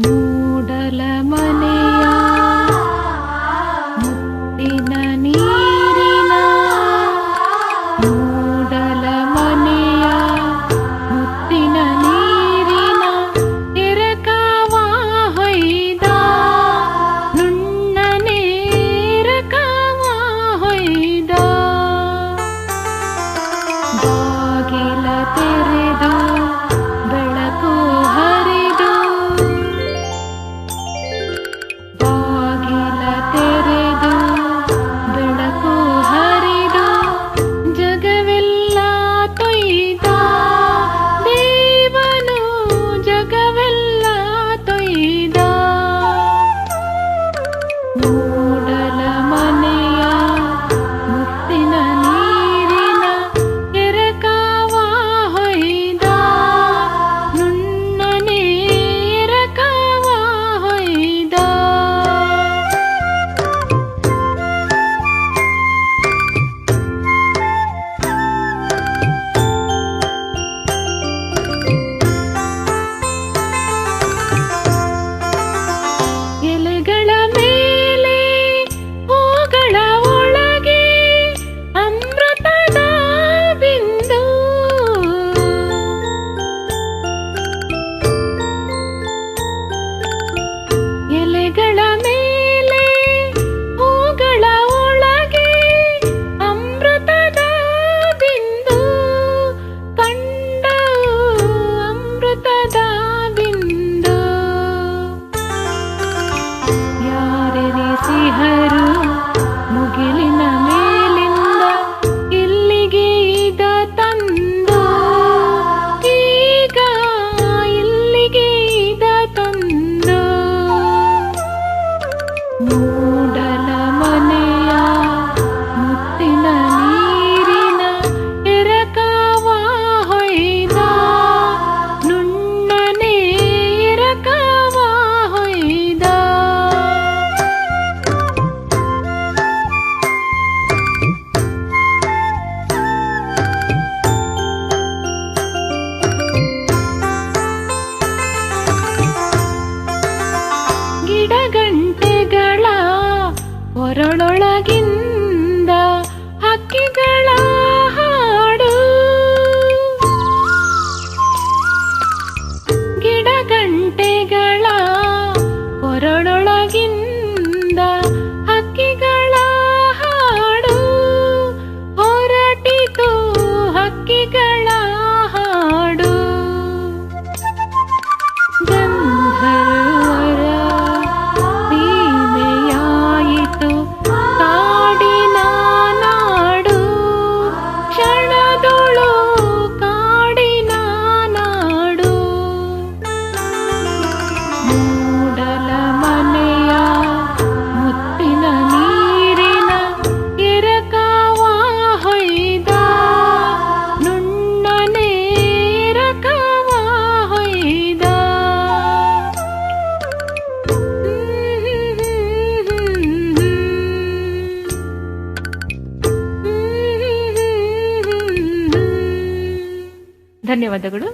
ಮೂಡಲ ಮನೆಯ ಮುತ್ತಿನ ನೀರಿನ ಮೂಡಲ ಮನೆಯ ಮುತ್ತಿನ ನೀರಿನ ಎರಕವ ಹೊಯ್ದ ನುಣ್ಣನೆ ಎರಕವ ಹೊಯ್ದ ಬೆಳಗಿಂದ ಹಕ್ಕಿಗಳ ಹಾಡು ಹೊರಟಿತು ಹಕ್ಕಿಗಳ ధన్యవాదಗಳು